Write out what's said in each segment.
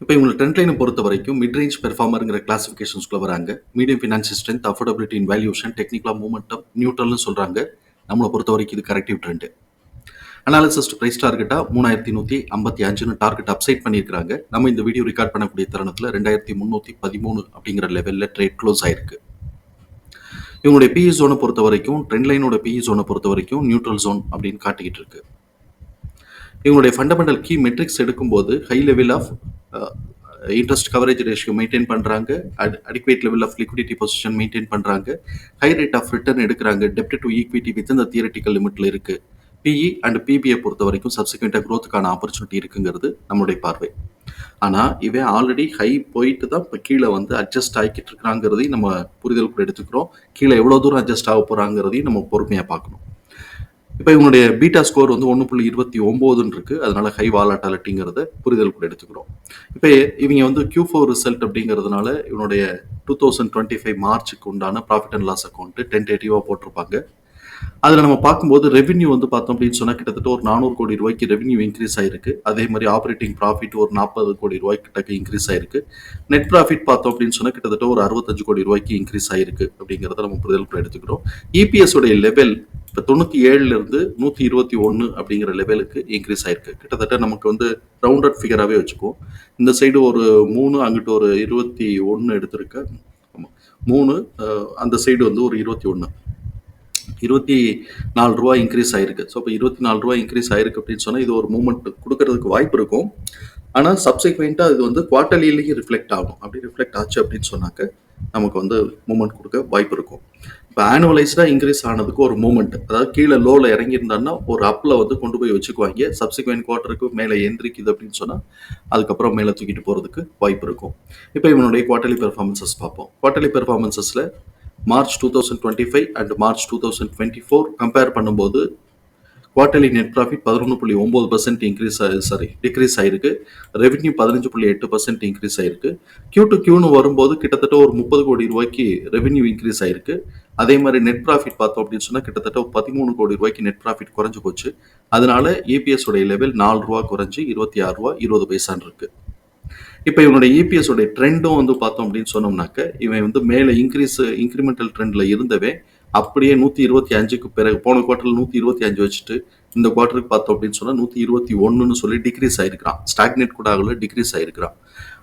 இப்போ இவங்களை ட்ரெண்ட் லைனை பொறுத்த வரைக்கும் மிட் ரேஞ்ச் பெர்ஃபார்மருங்கிற கிளாஸிஃபிகேஷன்ஸ்குள்ளே வராங்க medium financial strength affordability in valuation டெக்னிக்கலாக மூமெண்டம் நியூட்ரல்னு சொல்கிறாங்க நம்மளை பொறுத்த வரைக்கும் இது கரெக்டிவ் ட்ரெண்டு அனாலிசிஸ் ப்ரைஸ் டார்கெட்டாக மூணாயிரத்தி நூற்றி ஐம்பத்தி அஞ்சுன்னு டார்கெட் அப்சைட் பண்ணியிருக்காங்க நம்ம இந்த வீடியோ ரெக்கார்ட் பண்ணக்கூடிய தருணத்தில் ரெண்டாயிரத்தி முந்நூற்றி பதிமூணு அப்படிங்கிற லெவலில் ட்ரேட் க்ளோஸ் ஆயிருக்கு. இவங்களுடைய பிஇ ஜோனை பொறுத்த வரைக்கும் ட்ரெண்ட் லைனோட பிஇ ஜோனை பொறுத்த வரைக்கும் நியூட்ரல் ஜோன் அப்படின்னு காட்டிக்கிட்டு இருக்கு. இவங்களுடைய ஃபண்டமெண்டல் கீ மெட்ரிக்ஸ் எடுக்கும்போது high level of interest coverage ratio maintain பண்ணுறாங்க adequate level of liquidity position maintain பண்ணுறாங்க ஹை ரேட் ஆஃப் ரிட்டர்ன் எடுக்கிறாங்க. டெப்ட் டு ஈக்விட்டி வித் இந்த தியரட்டிக்கல் லிமிட்ல இருக்கு. பிஇ அண்ட் பிபிஐ பொறுத்த வரைக்கும் சப்சிக்வெண்ட்டாக க்ரோத்துக்கான ஆப்பர்ச்சுனிட்டி இருக்குங்கிறது நம்மளுடைய பார்வை. ஆனால் இவன் ஆல்ரெடி ஹை போயிட்டு தான் இப்போ கீழே வந்து அட்ஜஸ்ட் ஆகிக்கிட்டு இருக்கிறாங்கிறதையும் நம்ம புரிதல் கூட எடுத்துக்கிறோம். கீழே எவ்வளோ தூரம் அட்ஜஸ்ட் ஆக போகிறாங்கிறதையும் நம்ம பொறுமையாக பார்க்கணும். இப்போ இவங்களுடைய பீட்டா ஸ்கோர் வந்து ஒன்று புள்ளி இருபத்தி ஒம்போதுன்னு இருக்குது அதனால ஹை வாலாட்டாலிட்டிங்கிறத புரிதல் கூட எடுத்துக்கிறோம். இப்போ இவங்க வந்து கியூ ஃபோர் ரிசல்ட் அப்படிங்கிறதுனால இவனுடைய டூ தௌசண்ட் டுவெண்ட்டி ஃபைவ் மார்ச்சுக்கு உண்டான ப்ராஃபிட் அண்ட் லாஸ் அக்கௌண்ட்டு டென்டேட்டிவாக போட்டிருப்பாங்க. அதில் நம்ம பார்க்கும்போது ரெவென்யூ வந்து பார்த்தோம் அப்படின்னு சொன்னால் கிட்டத்தட்ட ஒரு நானூறு கோடி ரூபாய்க்கு ரெவென்யூ இன்க்ரீஸ் ஆயிருக்கு. அதே மாதிரி ஆப்ரேட்டிங் ப்ராஃபிட் ஒரு நாற்பது கோடி ரூபாய்க்கு கிட்டக்கு இன்க்ரீஸ் ஆயிருக்கு. நெட் ப்ராஃபிட் பார்த்தோம் அப்படின்னு சொன்னால் கிட்டத்தட்ட ஒரு அறுபத்தஞ்சு கோடி ரூபாய்க்கு இன்க்ரீஸ் ஆயிருக்கு அப்படிங்கிறத நம்ம புரிதல் கூட எடுத்துக்கிறோம். இபிஎஸ் உடைய லெவல் இப்போ தொண்ணூற்றி ஏழுலேருந்து நூற்றி இருபத்தி ஒன்று அப்படிங்கிற லெவலுக்கு இன்க்ரீஸ் ஆயிருக்கு. கிட்டத்தட்ட நமக்கு வந்து ரவுண்டட் ஃபிகராகவே வச்சுக்குவோம். இந்த சைடு ஒரு மூணு அங்கிட்டு ஒரு இருபத்தி ஒன்று எடுத்திருக்க. ஆமாம் மூணு அந்த சைடு வந்து ஒரு இருபத்தி ஒன்று இருபத்தி நாலு ரூபா இன்க்ரீஸ் ஆயிருக்கு. ஸோ இப்போ இருபத்தி நாலு ரூபா இன்க்ரீஸ் ஆயிருக்கு அப்படின்னு சொன்னால் இது ஒரு மூமெண்ட் கொடுக்கறதுக்கு வாய்ப்பு இருக்கும். ஆனால் சப்சிக்வெண்ட்டாக இது வந்து குவார்ட்டர்லியிலேயே ரிஃப்ளெக்ட் ஆகும். அப்படி ரிஃப்ளெக்ட் ஆச்சு அப்படின்னு சொன்னாக்க நமக்கு வந்து மூமெண்ட் கொடுக்க வாய்ப்பு இருக்கும். இப்போ ஆனுவலைஸ்டாக இன்க்ரீஸ் ஆனதுக்கு ஒரு மூமெண்ட் அதாவது கீழே லோவில் இறங்கியிருந்தான்னா ஒரு அப்பில் வந்து கொண்டு போய் வச்சுக்குவாங்க. சப்சிக்வெண்ட் குவார்ட்டருக்கு மேலே எந்திரிக்குது அப்படின்னு சொன்னால் அதுக்கப்புறம் மேலே தூக்கிட்டு போகிறதுக்கு வாய்ப்பு இருக்கும். இப்போ இவனுடைய குவார்ட்டர்லி பெர்ஃபார்மன்சஸ் பார்ப்போம். Quarterly பெர்ஃபார்மன்சஸில் March two thousand twenty five and March two thousand twenty four compare பண்ணும்போது குவார்ட்டர்லி நெட் ப்ராஃபிட் பதினொன்று புள்ளி ஒம்பது பர்சன்ட் இன்க்ரீஸ் சாரி டிக்ரீஸ் ஆயிருக்கு. ரெவென்யூ பதினஞ்சு புள்ளி எட்டு பர்சன்ட் இன்க்ரீஸ் ஆயிருக்கு. கியூ டு கியூன்னு வரும்போது கிட்டத்தட்ட ஒரு முப்பது கோடி ரூபாய்க்கு ரெவென்யூ இன்க்ரீஸ் ஆயிருக்கு. அதே மாதிரி நெட் ப்ராஃபிட் பார்த்தோம் அப்படின்னு சொன்னால் கிட்டத்தட்ட பதிமூணு கோடி ரூபாய்க்கு நெட் ப்ராஃபிட் குறைஞ்சு போச்சு. அதனால இபிஎஸ் உடைய லெவல் நாலு ரூபா குறைஞ்சு இருபத்தி ஆறு ரூபா இருபது பைசான் இருக்கு. இப்போ இவனுடைய இபிஎஸ் உடைய ட்ரெண்டும் வந்து பார்த்தோம் அப்படின்னு சொன்னோம்னாக்க இவன் வந்து மேலே இன்க்ரீஸ் இன்க்ரிமெண்டல் ட்ரெண்டில் இருந்தவே அப்படியே நூற்றி இருபத்தி அஞ்சுக்கு பிறகு போன குவார்ட்டரில் நூற்றி இருபத்தி அஞ்சு வச்சுட்டு இந்த குவார்ட்டருக்கு பார்த்தோம் அப்படின்னு சொன்னால் நூற்றி இருபத்தி ஒன்றுன்னு சொல்லி டிக்ரீஸ் ஆயிருக்கிறான். ஸ்டாக்னேட் கூட ஆகல டிக்ரீஸ் ஆயிருக்கிறான்.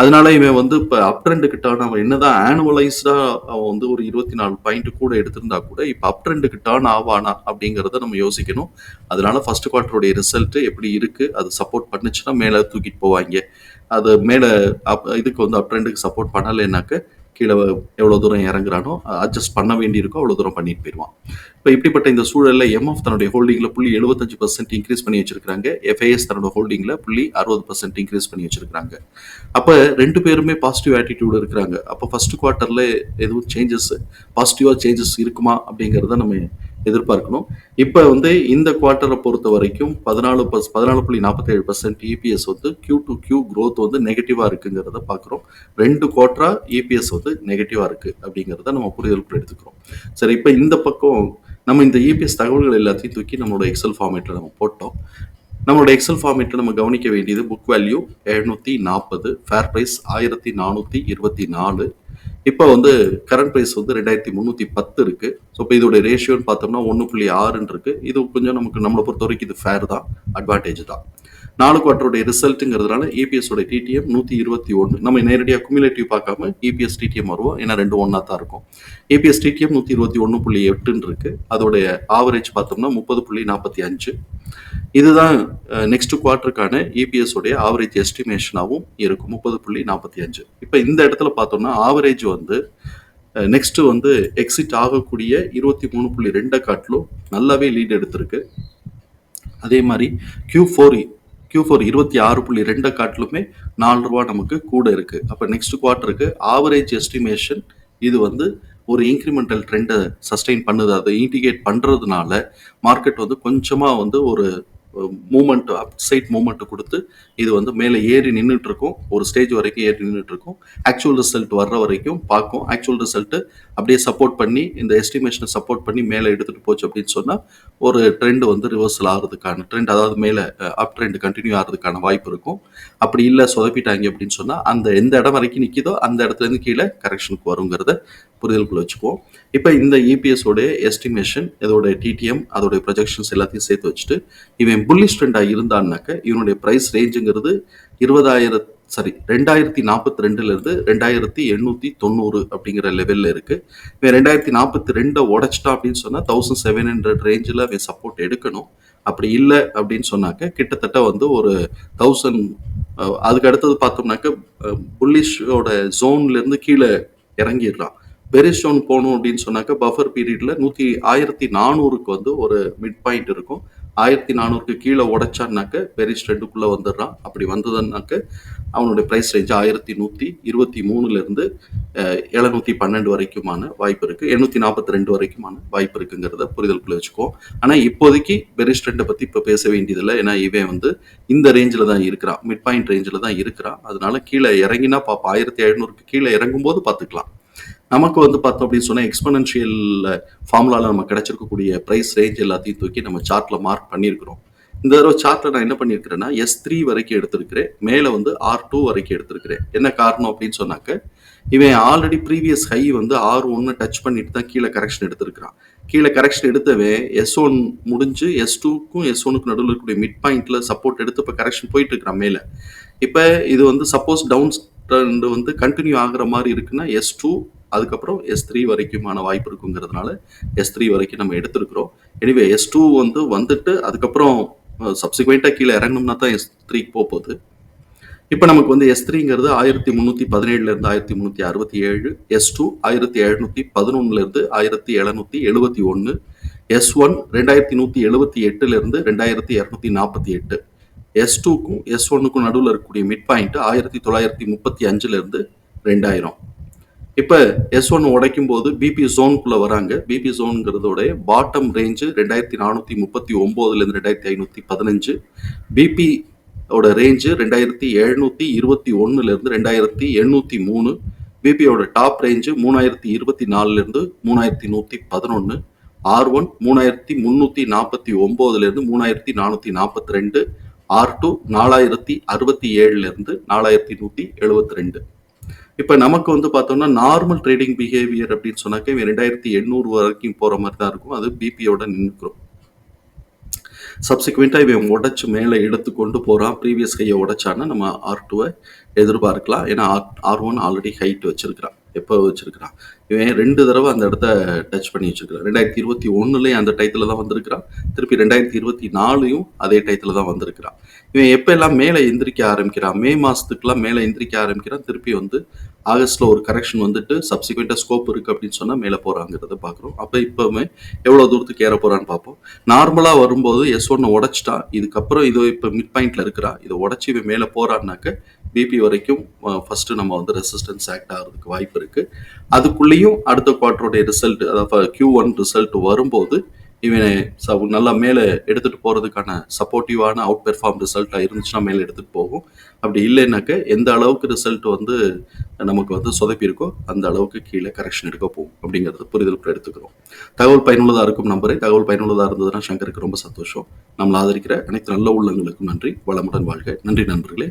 அதனால இவன் வந்து இப்போ அப் ட்ரெண்டு கிட்டான அவன் என்னதான் ஆனுவலைஸ்டாக அவன் வந்து ஒரு இருபத்தி நாலு பாயிண்ட் கூட எடுத்திருந்தா கூட இப்போ அப் ட்ரெண்டுக்கு டேர்ன் ஆவானா அப்படிங்கிறத நம்ம யோசிக்கணும். அதனால ஃபர்ஸ்ட் குவார்ட்டருடைய ரிசல்ட் எப்படி இருக்கு அது சப்போர்ட் பண்ணுச்சுன்னா மேலே தூக்கிட்டு போவாங்க. அது மேலே அப் இதுக்கு வந்து அப் ட்ரெண்டுக்கு சப்போர்ட் பண்ணலைன்னாக்க கீழே எவ்வளோ தூரம் இறங்குறானோ அட்ஜஸ்ட் பண்ண வேண்டியிருக்கோ அவ்வளோ தூரம் பண்ணிட்டு போயிடுவான். இப்போ இப்படிப்பட்ட இந்த சூழலில் எம்எஃப் தன்னுடைய ஹோல்டிங்கில் புள்ளி எழுபத்தஞ்சு பர்சன்ட் இன்க்ரீஸ் பண்ணி வச்சிருக்காங்க எஃப்ஐஎஸ் தன்னோட ஹோல்டிங்கில் புள்ளி அறுபது பர்சன்ட் இன்க்ரீஸ் பண்ணி வச்சிருக்காங்க அப்போ ரெண்டு பேருமே பாசிட்டிவ் ஆட்டிடியூட் இருக்கிறாங்க. அப்போ ஃபர்ஸ்ட் குவார்ட்டரில் எதுவும் சேஞ்சஸ் பாசிட்டிவாக சேஞ்சஸ் இருக்குமா அப்படிங்கிறத நம்ம எதிர்பார்க்கணும். இப்போ வந்து இந்த குவார்ட்டரை பொறுத்த வரைக்கும் பதினாலு பர்ஸ் பதினாலு புள்ளி நாற்பத்தேழு பர்சன்ட் இபிஎஸ் வந்து கியூ டு கியூ க்ரோத் வந்து நெகட்டிவாக இருக்குங்கிறத பார்க்குறோம் ரெண்டு குவார்ட்டராக இபிஎஸ் வந்து நெகட்டிவாக இருக்குது அப்படிங்கிறத நம்ம புரிதலுக்குள் எடுத்துக்கிறோம். சரி இப்போ இந்த பக்கம் நம்ம இந்த இபிஎஸ் தகவல்கள் எல்லாத்தையும் தூக்கி நம்மளோட எக்ஸல் ஃபார்மேட்டில் நம்ம போட்டோம். நம்மளோட எக்ஸல் ஃபார்மேட்டில் நம்ம கவனிக்க வேண்டியது புக் வேல்யூ எழுநூற்றி நாற்பது ஃபேர் ப்ரைஸ் ஆயிரத்தி நானூற்றி இருபத்தி நாலு இப்போ வந்து கரண்ட் ப்ரைஸ் வந்து ரெண்டாயிரத்தி முந்நூற்றி பத்து இருக்கு. ஸோ இப்போ இதோட ரேஷியோன்னு பார்த்தோம்னா ஒன்று புள்ளி ஆறுன்னு இருக்குது இது கொஞ்சம் நமக்கு நம்மளை பொறுத்த வரைக்கும் இது ஃபேர் தான் அட்வான்டேஜ் தான். நாலு குவார்டருடைய ரிசல்ட்டுங்கிறதுனால EPS உடைய டிடிஎம் நூற்றி இருபத்தி ஒன்று நம்ம நேரடியாக குமிலேட்டிவ் பார்க்காம இபிஎஸ் டிடிஎம் வருவோம். ஏன்னா ரெண்டு ஒன்றா தான் இருக்கும். ஏபிஎஸ் டிடிஎம் நூற்றி இருபத்தி ஒன்று புள்ளி எட்டுன்னு இருக்கு. அதோடைய ஆவரேஜ் பார்த்தோம்னா முப்பது புள்ளி நாற்பத்தி அஞ்சு. இதுதான் நெக்ஸ்ட் குவார்ட்டருக்கான இபிஎஸ் உடைய ஆவரேஜ் எஸ்டிமேஷனாகவும் இருக்கும் முப்பது புள்ளி நாற்பத்தி அஞ்சு. இப்போ இந்த இடத்துல பார்த்தோம்னா ஆவரேஜ் வந்து நெக்ஸ்ட் வந்து எக்ஸிட் ஆகக்கூடிய இருபத்தி மூணு புள்ளி ரெண்டை காட்டிலும் நல்லாவே லீட் எடுத்திருக்கு. அதே மாதிரி கியூ ஃபோர் கியூ ஃபோர் இருபத்தி ஆறு புள்ளி ரெண்டை காட்டிலுமே நாலு ரூபா நமக்கு கூட இருக்கு. அப்போ நெக்ஸ்ட் குவார்ட்டருக்கு ஆவரேஜ் எஸ்டிமேஷன் இது வந்து ஒரு இன்க்ரிமெண்டல் ட்ரெண்டை சஸ்டெயின் பண்ணுது. அதை இண்டிகேட் பண்ணுறதுனால மார்க்கெட் வந்து கொஞ்சமாக வந்து ஒரு மூமெண்ட் அப் சைட் மூமெண்ட் கொடுத்து இது வந்து மேலே ஏறி நின்றுட்டு இருக்கும் ஒரு ஸ்டேஜ் வரைக்கும் ஏறி நின்றுட்டு இருக்கும் ஆக்சுவல் ரிசல்ட் வர்ற வரைக்கும் பார்க்கும். ஆக்சுவல் ரிசல்ட்டு அப்படியே சப்போர்ட் பண்ணி இந்த எஸ்டிமேஷனை சப்போர்ட் பண்ணி மேலே எடுத்துகிட்டு போச்சு அப்படின்னு சொன்னால் ஒரு ட்ரெண்ட் வந்து ரிவர்சல் ஆகிறதுக்கான ட்ரெண்ட் அதாவது மேலே அப் ட்ரெண்ட் கண்டினியூ ஆகிறதுக்கான வாய்ப்பு இருக்கும். அப்படி இல்லை சொதப்பிட்டாங்க அப்படின்னு சொன்னால் அந்த எந்த இடம் வரைக்கும் நிற்கிதோ அந்த இடத்துலேருந்து கீழே கரெக்ஷனுக்கு வருங்கிறத புரிதலுக்குள்ள வச்சுக்குவோம். இப்போ இந்த இபிஎஸோடைய எஸ்டிமேஷன் இதோட டிடிஎம் அதோடைய ப்ரொஜெக்ஷன்ஸ் எல்லாத்தையும் சேர்த்து வச்சுட்டு இவன் புல்லிஷ் ட்ரெண்டாக இருந்தான்னாக்க இவனுடைய ப்ரைஸ் ரேஞ்சுங்கிறது இருபதாயிரம் சாரி ரெண்டாயிரத்தி நாற்பத்தி ரெண்டுலேருந்து ரெண்டாயிரத்தி எண்ணூற்றி தொண்ணூறு அப்படிங்கிற லெவலில் இருக்குது இவன் ரெண்டாயிரத்தி நாற்பத்தி ரெண்டை உடச்சிட்டா அப்படின்னு சொன்னால் தௌசண்ட் செவன் ஹண்ட்ரட் ரேஞ்சில் அவன் சப்போர்ட் எடுக்கணும். அப்படி இல்லை அப்படின்னு சொன்னாக்க கிட்டத்தட்ட வந்து ஒரு தௌசண்ட் அதுக்கு அடுத்தது பார்த்தோம்னாக்க புல்லிஷோட ஜோன்லேருந்து கீழே இறங்கிடுறான். பெரிஸ்டோன் போகணும் அப்படின்னு சொன்னாக்க பஃபர் பீரியடில் நூற்றி ஆயிரத்தி நானூறுக்கு வந்து ஒரு மிட் பாயிண்ட் இருக்கும். ஆயிரத்தி நானூறுக்கு கீழே உடைச்சான்னாக்க பெரிஸ் ரெண்டுக்குள்ளே வந்துடுறான். அப்படி வந்ததுன்னாக்க அவனுடைய ப்ரைஸ் ரேஞ்ச் ஆயிரத்தி நூற்றி இருபத்தி மூணுலேருந்து எழுநூற்றி பன்னெண்டு வரைக்குமான வாய்ப்பு இருக்குது எண்ணூற்றி நாற்பத்தி ரெண்டு வரைக்குமான வாய்ப்பு இருக்குங்கிறத புரிதலுக்குள்ளே வச்சுக்குவோம் ஆனால் இப்போதைக்கு பெரிஸ் ஸ்ட்ரெண்டை பற்றி இப்போ பேச வேண்டியதில்லை. ஏன்னா இவன் வந்து இந்த ரேஞ்சில் தான் இருக்கிறான். மிட் பாயிண்ட் ரேஞ்சில் தான் இருக்கிறான். அதனால கீழே இறங்கினா பார்ப்போம் ஆயிரத்தி எழுநூறுக்கு கீழே இறங்கும்போது பார்த்துக்கலாம் நமக்கு வந்து பார்த்தோம் அப்படின்னு சொன்னால் எக்ஸ்பனன்ஷியல் ஃபார்முலாவில் நம்ம கிடைச்சிருக்கக்கூடிய ப்ரைஸ் ரேஞ்ச் எல்லாத்தையும் தூக்கி நம்ம சார்ட்டில் மார்க் பண்ணியிருக்கிறோம். இந்த தடவை சார்ட்டில் நான் என்ன பண்ணியிருக்கிறேன்னா எஸ் த்ரீ வரைக்கும் எடுத்திருக்கிறேன். மேலே வந்து ஆர் டூ வரைக்கும் எடுத்திருக்கிறேன். என்ன காரணம் அப்படின்னு சொன்னாக்க இவன் ஆல்ரெடி ப்ரீவியஸ் ஹை வந்து ஆர் ஒன்று டச் பண்ணிட்டு தான் கீழே கரெக்ஷன் எடுத்திருக்கிறான். கீழே கரெக்ஷன் எடுத்தவன் எஸ் ஒன் முடிஞ்சு எஸ் டூக்கும் எஸ் ஒனுக்கு நடுவில் இருக்கக்கூடிய மிட் பாயிண்ட்ல சப்போர்ட் எடுத்து இப்போ கரெக்ஷன் போயிட்டு இருக்கிறான் மேலே. இப்போ இது வந்து சப்போஸ் டவுன் ட்ரெண்ட் வந்து கண்டினியூ ஆகிற மாதிரி இருக்குன்னா எஸ் டூ அதுக்கப்புறம் எஸ் த்ரீ வரைக்குமான வாய்ப்பு இருக்குங்கிறதுனால எஸ் த்ரீ வரைக்கும் நம்ம எடுத்திருக்கிறோம். எனிவே எஸ் டூ வந்து வந்துட்டு அதுக்கப்புறம் சப்சிக்வெண்ட்டாக கீழே இறங்கணும்னா தான் எஸ் த்ரீக்கு போக போகுது. இப்போ நமக்கு வந்து எஸ் த்ரீங்கிறது ஆயிரத்தி முந்நூற்றி பதினேழுலேருந்து ஆயிரத்தி முந்நூற்றி அறுபத்தி ஏழு எஸ் டூ ஆயிரத்தி எழுநூற்றி பதினொன்னுலேருந்து ஆயிரத்தி எழுநூற்றி எழுபத்தி ஒன்று எஸ் ஒன் ரெண்டாயிரத்தி நூற்றி எழுபத்தி எட்டுலேருந்து ரெண்டாயிரத்தி இரநூத்தி நாற்பத்தி எட்டு. எஸ் டூக்கும் எஸ் ஒன்னுக்கும் நடுவில் இருக்கக்கூடிய மிட் பாயிண்ட் ஆயிரத்தி தொள்ளாயிரத்தி முப்பத்தி அஞ்சுலேருந்து ரெண்டாயிரம். இப்போ எஸ் ஒன் உடைக்கும் போது பிபி ஜோனுக்குள்ளே வராங்க. பிபி ஜோனுங்கிறதோடைய பாட்டம் ரேஞ்சு ரெண்டாயிரத்தி நானூற்றி முப்பத்தி ஒம்போதுலேருந்து ரெண்டாயிரத்தி ஐநூற்றி பதினஞ்சு. பிபி ஓட ரேஞ்சு ரெண்டாயிரத்தி எழுநூற்றி இருபத்தி ஒன்றுலேருந்து ரெண்டாயிரத்தி எண்ணூற்றி மூணு. பிபியோட டாப் ரேஞ்சு மூணாயிரத்தி இருபத்தி நாலுலேருந்து மூணாயிரத்தி நூற்றி பதினொன்று ஆர் ஒன் மூணாயிரத்தி முந்நூற்றி நாற்பத்தி ஒம்போதுலேருந்து மூணாயிரத்தி நானூற்றி நாற்பத்தி ரெண்டு. ஆர் டூ நாலாயிரத்தி அறுபத்தி ஏழுலேருந்து நாலாயிரத்தி நூற்றி எழுபத்தி ரெண்டு. இப்போ நமக்கு வந்து பார்த்தோம்னா நார்மல் ட்ரேடிங் பிஹேவியர் அப்படின்னு சொன்னாக்க இவன் ரெண்டாயிரத்தி எண்ணூறு வரைக்கும் போகிற மாதிரி தான் இருக்கும். அது பிபியோட நின்றுக்கிறோம் சப்சிக்வெண்ட்டாக இவன் உடச்சி மேலே எடுத்து கொண்டு போகிறான் ப்ரீவியஸ் கையை உடச்சான்னா நம்ம ஆர் டூவை எதிர்பார்க்கலாம். ஏன்னா R R one already height வச்சிருக்கிறான். எப்போ வச்சிருக்கிறான்? இவன் ரெண்டு தடவை அந்த இடத்த டச் பண்ணி வச்சிருக்கிறான். ரெண்டாயிரத்தி இருபத்தி ஒன்றுலேயும் அந்த டயத்தில் தான் வந்திருக்கிறான். திருப்பி ரெண்டாயிரத்தி இருபத்தி நாலுலையும் அதே டயத்தில் தான் வந்திருக்கிறான். இவன் எப்போ எல்லாம் மேலே எந்திரிக்க ஆரம்பிக்கிறான்? மே மாதத்துக்குலாம் மேலே எந்திரிக்க ஆரம்பிக்கிறான். திருப்பி வந்து ஆகஸ்ட்டில் ஒரு கரெக்ஷன் வந்துட்டு சப்சிக்வெண்ட்டாக ஸ்கோப் இருக்குது அப்படின்னு சொன்னால் மேலே போகிறாங்கிறத பார்க்குறோம் அப்போ இப்போவுமே எவ்வளோ தூரத்துக்கு ஏற போகிறான்னு பார்ப்போம். நார்மலாக வரும்போது எஸ் ஒன்று உடைச்சிட்டான். இதுக்கப்புறம் இது இப்போ மிட் பாயிண்டில் இருக்கிறா. இதை உடச்சி இவன் மேலே போகிறான்னாக்க பிபி வரைக்கும் ஃபஸ்ட்டு நம்ம வந்து ரெசிஸ்டன்ஸ் ஆக்ட் ஆகிறதுக்கு வாய்ப்பு இருக்குது அதுக்குள்ளேயும் அடுத்த குவார்டருடைய ரிசல்ட் அதாவது கியூ ஒன் ரிசல்ட் வரும்போது இவனை ச நல்லா மேலே எடுத்துகிட்டு போகிறதுக்கான சப்போர்ட்டிவான அவுட் பெர்ஃபார்ம் ரிசல்ட்டாக இருந்துச்சுன்னா மேலே எடுத்துகிட்டு போகும். அப்படி இல்லைன்னாக்க எந்த அளவுக்கு ரிசல்ட் வந்து நமக்கு வந்து சொதப்பியிருக்கோ அந்த அளவுக்கு கீழே கரெக்ஷன் எடுக்க போகும் அப்படிங்கிறது புரிதலுக்கு எடுத்துக்கிறோம். தகவல் பயனுள்ளதாக இருக்கும் நம்பரை. தகவல் பயனுள்ளதாக இருந்ததுன்னா சங்கருக்கு ரொம்ப சந்தோஷம். நம்மளை ஆதரிக்கிற அனைத்து நல்ல உள்ளங்களுக்கும் நன்றி. வளமுடன் வாழ்க. நன்றி நண்பர்களே.